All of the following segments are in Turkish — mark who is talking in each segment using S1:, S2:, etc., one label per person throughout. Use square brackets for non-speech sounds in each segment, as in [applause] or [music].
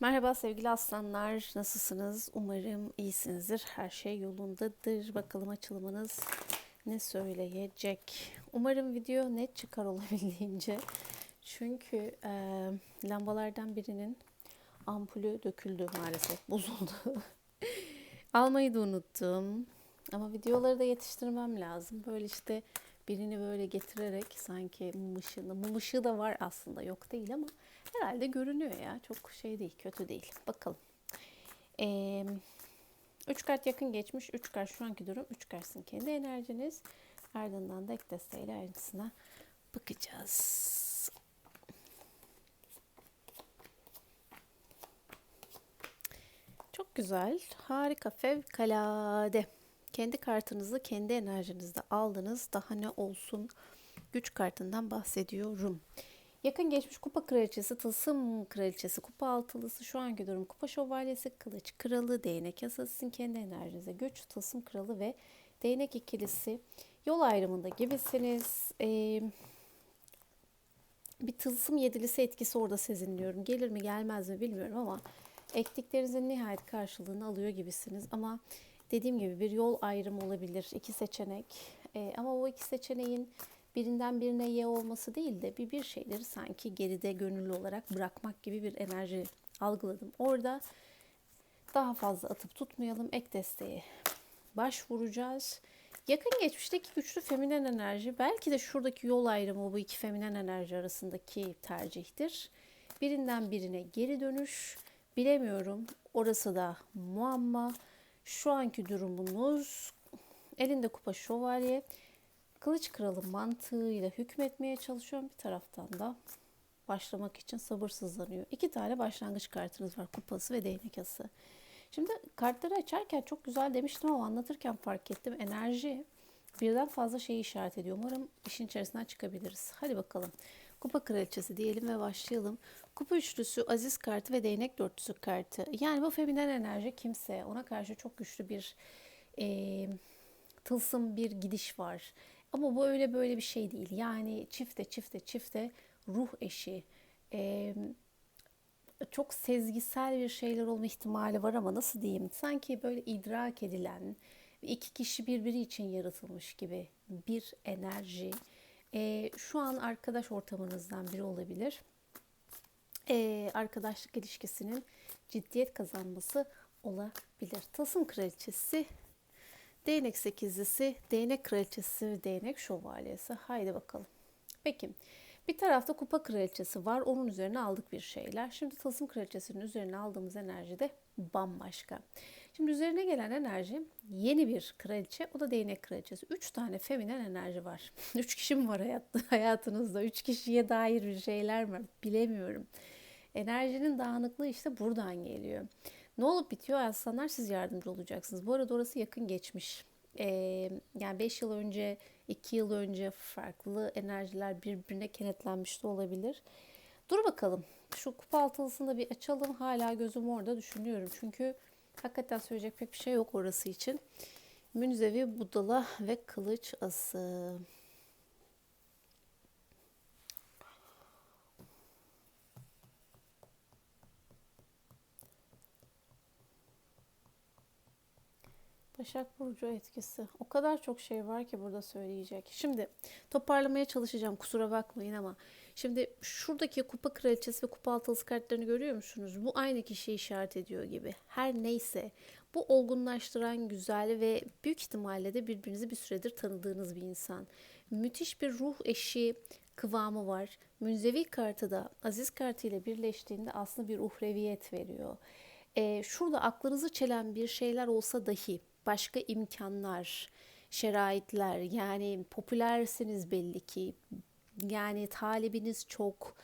S1: Merhaba sevgili aslanlar, nasılsınız? Umarım iyisinizdir, her şey yolundadır. Bakalım açılımınız ne söyleyecek? Umarım video net çıkar [laughs] olabildiğince. Çünkü e, lambalardan birinin ampulü döküldü maalesef, bozuldu. [laughs] Almayı da unuttum. Ama videoları da yetiştirmem lazım. Böyle işte birini böyle getirerek sanki mum ışığında, mum ışığı da var aslında yok değil ama herhalde görünüyor ya. Çok şey değil, kötü değil. Bakalım. Ee, üç kart yakın geçmiş. Üç kart şu anki durum. Üç kartsın kendi enerjiniz. Ardından da ek desteğiyle ayrıntısına bakacağız. Çok güzel. Harika. Fevkalade. Kendi kartınızı kendi enerjinizde aldınız. Daha ne olsun güç kartından bahsediyorum. Yakın geçmiş kupa kraliçesi, tılsım kraliçesi, kupa altılısı, şu anki durum kupa şövalyesi, kılıç kralı, değnek yasası sizin kendi enerjinize güç, tılsım kralı ve değnek ikilisi yol ayrımında gibisiniz. Ee, bir tılsım yedilisi etkisi orada sezinliyorum. Gelir mi gelmez mi bilmiyorum ama ektiklerinizin nihayet karşılığını alıyor gibisiniz. Ama dediğim gibi bir yol ayrımı olabilir. iki seçenek. Ee, ama o iki seçeneğin birinden birine ye olması değil de bir bir şeyleri sanki geride gönüllü olarak bırakmak gibi bir enerji algıladım. Orada daha fazla atıp tutmayalım. Ek desteği başvuracağız. Yakın geçmişteki güçlü feminen enerji belki de şuradaki yol ayrımı bu iki feminen enerji arasındaki tercihtir. Birinden birine geri dönüş bilemiyorum. Orası da muamma. Şu anki durumunuz elinde kupa şövalye Kılıç kralı mantığıyla hükmetmeye çalışıyorum. Bir taraftan da başlamak için sabırsızlanıyor. İki tane başlangıç kartınız var. Kupası ve değnek ası. Şimdi kartları açarken çok güzel demiştim ama anlatırken fark ettim. Enerji birden fazla şeyi işaret ediyor. Umarım işin içerisinden çıkabiliriz. Hadi bakalım. Kupa kraliçesi diyelim ve başlayalım. Kupa üçlüsü, aziz kartı ve değnek dörtlüsü kartı. Yani bu feminen enerji kimse ona karşı çok güçlü bir e, tılsım bir gidiş var. Ama bu öyle böyle bir şey değil. Yani çifte çifte çifte ruh eşi. Ee, çok sezgisel bir şeyler olma ihtimali var ama nasıl diyeyim? Sanki böyle idrak edilen, iki kişi birbiri için yaratılmış gibi bir enerji. Ee, şu an arkadaş ortamınızdan biri olabilir. Ee, arkadaşlık ilişkisinin ciddiyet kazanması olabilir. Tasım kraliçesi Değnek sekizlisi, değnek kraliçesi, değnek şövalyesi. Haydi bakalım. Peki. Bir tarafta kupa kraliçesi var. Onun üzerine aldık bir şeyler. Şimdi tılsım kraliçesinin üzerine aldığımız enerji de bambaşka. Şimdi üzerine gelen enerji yeni bir kraliçe. O da değnek kraliçesi. Üç tane feminen enerji var. [laughs] Üç kişi mi var [laughs] hayatınızda? Üç kişiye dair bir şeyler mi? Bilemiyorum. Enerjinin dağınıklığı işte buradan geliyor. Ne olup bitiyor aslanlar siz yardımcı olacaksınız. Bu arada orası yakın geçmiş. Ee, yani 5 yıl önce, 2 yıl önce farklı enerjiler birbirine kenetlenmiş de olabilir. Dur bakalım. Şu kupa altılısını da bir açalım. Hala gözüm orada düşünüyorum. Çünkü hakikaten söyleyecek pek bir şey yok orası için. Münzevi budala ve kılıç ası. Başak Burcu etkisi. O kadar çok şey var ki burada söyleyecek. Şimdi toparlamaya çalışacağım kusura bakmayın ama. Şimdi şuradaki kupa kraliçesi ve kupa altılısı kartlarını görüyor musunuz? Bu aynı kişiyi işaret ediyor gibi. Her neyse bu olgunlaştıran güzel ve büyük ihtimalle de birbirinizi bir süredir tanıdığınız bir insan. Müthiş bir ruh eşi kıvamı var. Münzevi kartı da aziz kartı ile birleştiğinde aslında bir uhreviyet veriyor. Ee, şurada aklınızı çelen bir şeyler olsa dahi başka imkanlar, şeraitler yani popülersiniz belli ki yani talibiniz çok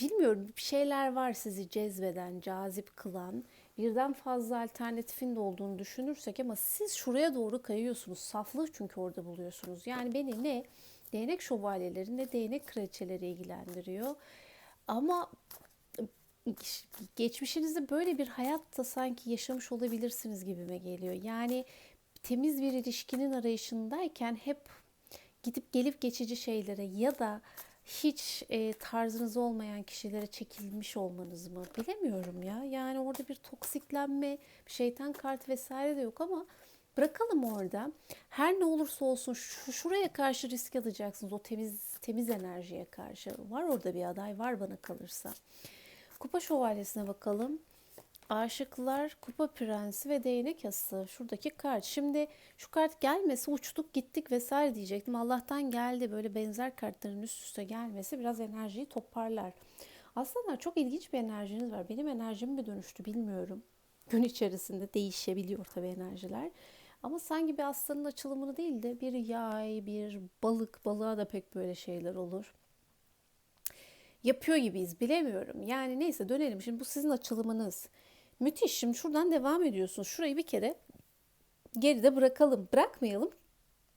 S1: bilmiyorum bir şeyler var sizi cezbeden, cazip kılan birden fazla alternatifin de olduğunu düşünürsek ama siz şuraya doğru kayıyorsunuz. Saflığı çünkü orada buluyorsunuz. Yani beni ne değnek şövalyeleri ne değnek kraliçeleri ilgilendiriyor. Ama geçmişinizde böyle bir hayatta sanki yaşamış olabilirsiniz gibime geliyor. Yani temiz bir ilişkinin arayışındayken hep gidip gelip geçici şeylere ya da hiç e, tarzınız olmayan kişilere çekilmiş olmanız mı? Bilemiyorum ya. Yani orada bir toksiklenme, şeytan kart vesaire de yok ama bırakalım orada. Her ne olursa olsun şu, şuraya karşı risk alacaksınız. O temiz temiz enerjiye karşı. Var orada bir aday var bana kalırsa. Kupa şövalyesine bakalım. Aşıklar, Kupa Prensi ve Değnek Yası. Şuradaki kart. Şimdi şu kart gelmesi uçtuk gittik vesaire diyecektim. Allah'tan geldi. Böyle benzer kartların üst üste gelmesi biraz enerjiyi toparlar. Aslında çok ilginç bir enerjiniz var. Benim enerjim mi dönüştü bilmiyorum. Gün içerisinde değişebiliyor tabii enerjiler. Ama sanki bir aslanın açılımını değil de bir yay, bir balık, balığa da pek böyle şeyler olur yapıyor gibiyiz bilemiyorum. Yani neyse dönelim. Şimdi bu sizin açılımınız. Müthiş. Şimdi şuradan devam ediyorsunuz. Şurayı bir kere geride bırakalım. Bırakmayalım.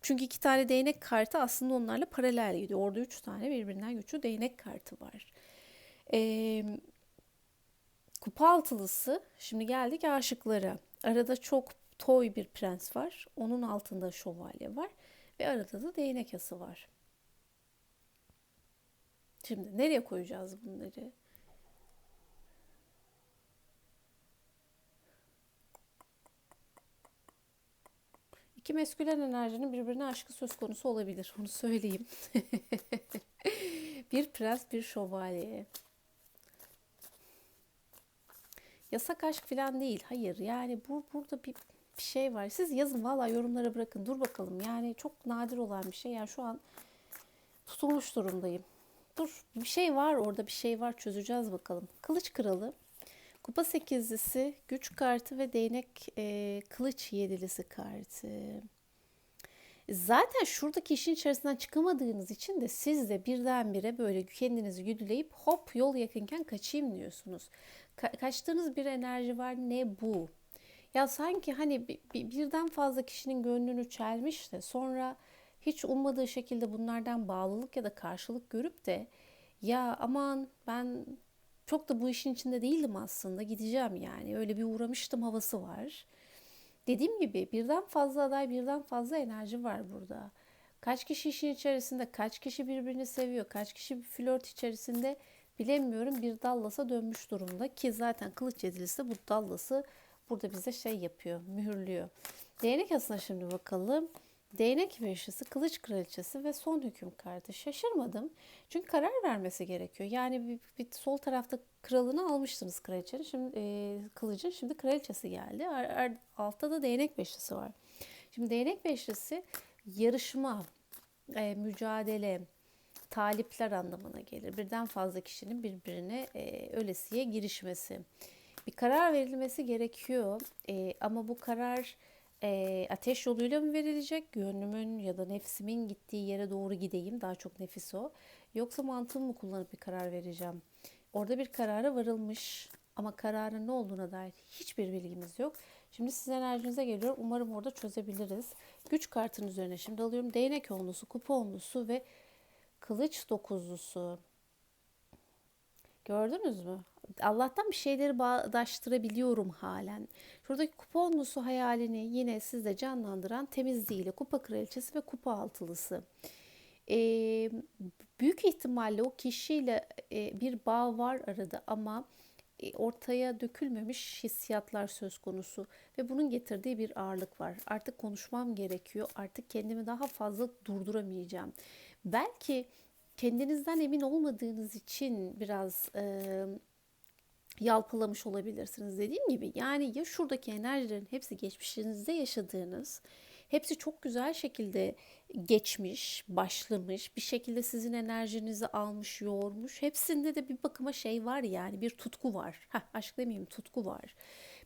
S1: Çünkü iki tane değnek kartı aslında onlarla paralel gidiyor. Orada üç tane birbirinden güçlü değnek kartı var. Ee, kupa altılısı. Şimdi geldik aşıklara. Arada çok toy bir prens var. Onun altında şövalye var. Ve arada da değnek yası var. Şimdi nereye koyacağız bunları? İki meskülen enerjinin birbirine aşkı söz konusu olabilir. Onu söyleyeyim. [laughs] bir prens, bir şövalye. Yasak aşk falan değil. Hayır yani bu burada bir, bir şey var. Siz yazın valla yorumlara bırakın. Dur bakalım. Yani çok nadir olan bir şey. Yani şu an tutulmuş durumdayım. Dur bir şey var orada bir şey var çözeceğiz bakalım. Kılıç kralı. Kupa sekizlisi, güç kartı ve değnek e, kılıç yedilisi kartı. Zaten şuradaki işin içerisinden çıkamadığınız için de siz de birdenbire böyle kendinizi güdüleyip hop yol yakınken kaçayım diyorsunuz. Ka- kaçtığınız bir enerji var ne bu? Ya sanki hani bir, birden fazla kişinin gönlünü çelmiş de sonra hiç ummadığı şekilde bunlardan bağlılık ya da karşılık görüp de ya aman ben çok da bu işin içinde değildim aslında gideceğim yani öyle bir uğramıştım havası var. Dediğim gibi birden fazla aday birden fazla enerji var burada. Kaç kişi işin içerisinde, kaç kişi birbirini seviyor, kaç kişi bir flört içerisinde bilemiyorum bir Dallas'a dönmüş durumda ki zaten kılıç yedilisi bu Dallas'ı burada bize şey yapıyor, mühürlüyor. Değnek asına şimdi bakalım. Değnek beşlisi, kılıç kraliçesi ve son hüküm kartı. Şaşırmadım. Çünkü karar vermesi gerekiyor. Yani bir, bir sol tarafta kralını almıştınız kraliçenin. Şimdi e, kılıcın şimdi kraliçesi geldi. Ar, ar, altta da değnek beşlisi var. Şimdi değnek beşlisi yarışma, e, mücadele, talipler anlamına gelir. Birden fazla kişinin birbirine e, ölesiye girişmesi. Bir karar verilmesi gerekiyor. E, ama bu karar e, ateş yoluyla mı verilecek? Gönlümün ya da nefsimin gittiği yere doğru gideyim. Daha çok nefis o. Yoksa mantığımı mı kullanıp bir karar vereceğim? Orada bir karara varılmış ama kararın ne olduğuna dair hiçbir bilgimiz yok. Şimdi sizin enerjinize geliyor. Umarım orada çözebiliriz. Güç kartının üzerine şimdi alıyorum. Değnek onlusu, kupa onlusu ve kılıç dokuzlusu. Gördünüz mü? Allah'tan bir şeyleri bağdaştırabiliyorum halen. Şuradaki kuponlusu hayalini yine sizde canlandıran temizliğiyle kupa kraliçesi ve kupa altılısı. Ee, büyük ihtimalle o kişiyle e, bir bağ var arada ama e, ortaya dökülmemiş hissiyatlar söz konusu ve bunun getirdiği bir ağırlık var. Artık konuşmam gerekiyor. Artık kendimi daha fazla durduramayacağım. Belki kendinizden emin olmadığınız için biraz e, yalpalamış olabilirsiniz dediğim gibi. Yani ya şuradaki enerjilerin hepsi geçmişinizde yaşadığınız, hepsi çok güzel şekilde geçmiş, başlamış, bir şekilde sizin enerjinizi almış, yoğurmuş. Hepsinde de bir bakıma şey var yani bir tutku var. Heh, aşk demeyeyim tutku var.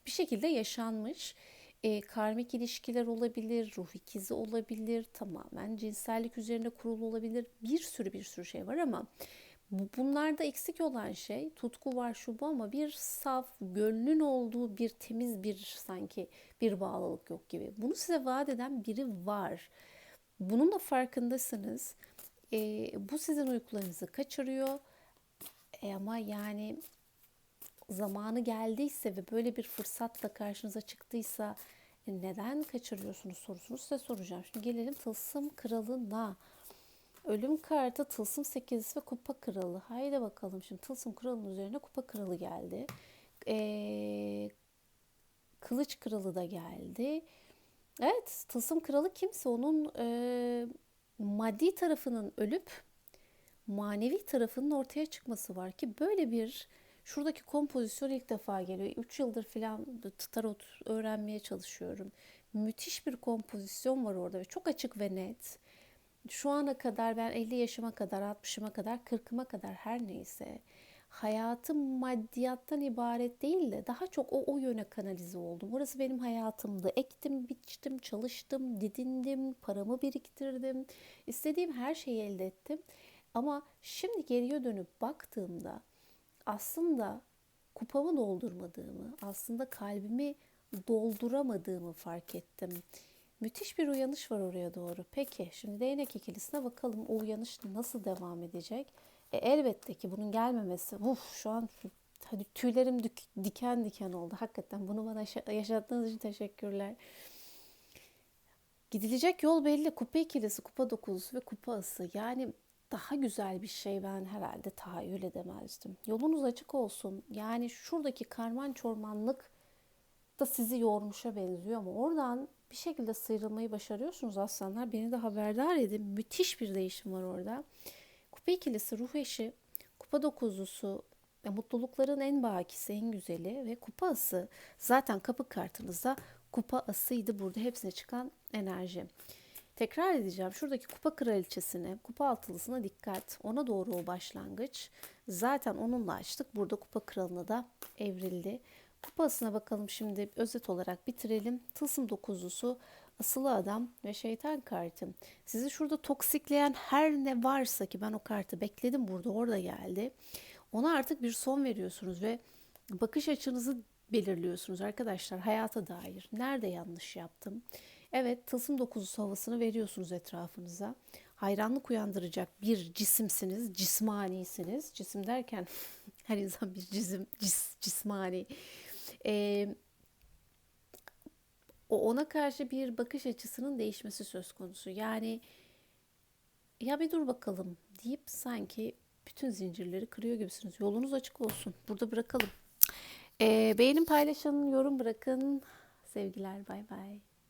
S1: Bir şekilde yaşanmış. E, karmik ilişkiler olabilir, ruh ikizi olabilir, tamamen cinsellik üzerine kurulu olabilir. Bir sürü bir sürü şey var ama Bunlarda eksik olan şey tutku var şu bu ama bir saf, gönlün olduğu bir temiz bir sanki bir bağlılık yok gibi. Bunu size vaat eden biri var. Bunun da farkındasınız. E, bu sizin uykularınızı kaçırıyor. E, ama yani zamanı geldiyse ve böyle bir fırsatla karşınıza çıktıysa e, neden kaçırıyorsunuz sorusunu size soracağım. Şimdi gelelim tılsım kralına. Ölüm kartı tılsım sekizisi ve kupa kralı. Haydi bakalım şimdi tılsım kralının üzerine kupa kralı geldi. Ee, kılıç kralı da geldi. Evet tılsım kralı kimse onun e, maddi tarafının ölüp manevi tarafının ortaya çıkması var ki böyle bir şuradaki kompozisyon ilk defa geliyor. 3 yıldır falan tarot öğrenmeye çalışıyorum. Müthiş bir kompozisyon var orada ve çok açık ve net. Şu ana kadar ben 50 yaşıma kadar, 60'ıma kadar, 40'ıma kadar her neyse hayatım maddiyattan ibaret değil de daha çok o o yöne kanalize oldum. Orası benim hayatımdı. Ektim, biçtim, çalıştım, didindim, paramı biriktirdim. İstediğim her şeyi elde ettim. Ama şimdi geriye dönüp baktığımda aslında kupamı doldurmadığımı, aslında kalbimi dolduramadığımı fark ettim. Müthiş bir uyanış var oraya doğru. Peki şimdi değnek ikilisine bakalım o uyanış nasıl devam edecek? E, elbette ki bunun gelmemesi. Uf şu an hani tüylerim diken diken oldu. Hakikaten bunu bana yaşa- yaşattığınız için teşekkürler. Gidilecek yol belli. Kupa ikilisi, kupa dokuzusu ve kupa ası. Yani daha güzel bir şey ben herhalde tahayyül edemezdim. Yolunuz açık olsun. Yani şuradaki karman çormanlık da sizi yormuşa benziyor ama oradan bir şekilde sıyrılmayı başarıyorsunuz aslanlar. Beni de haberdar edin. Müthiş bir değişim var orada. Kupa ikilisi ruh eşi, kupa dokuzlusu mutlulukların en bakisi, en güzeli ve kupa ası zaten kapı kartınızda kupa asıydı burada hepsine çıkan enerji. Tekrar edeceğim. Şuradaki kupa kraliçesine, kupa altılısına dikkat. Ona doğru o başlangıç. Zaten onunla açtık. Burada kupa kralına da evrildi. Kupasına bakalım şimdi özet olarak bitirelim. Tılsım dokuzlusu, asılı adam ve şeytan kartı. Sizi şurada toksikleyen her ne varsa ki ben o kartı bekledim burada orada geldi. Ona artık bir son veriyorsunuz ve bakış açınızı belirliyorsunuz arkadaşlar hayata dair. Nerede yanlış yaptım? Evet tılsım dokuzusu havasını veriyorsunuz etrafınıza. Hayranlık uyandıracak bir cisimsiniz, cismanisiniz. Cisim derken [laughs] her insan bir cisim, cis, cismani. Ee, o ona karşı bir bakış açısının değişmesi söz konusu. Yani ya bir dur bakalım deyip sanki bütün zincirleri kırıyor gibisiniz. Yolunuz açık olsun. Burada bırakalım. Ee, beğenin, paylaşın, yorum bırakın. Sevgiler, bay bay.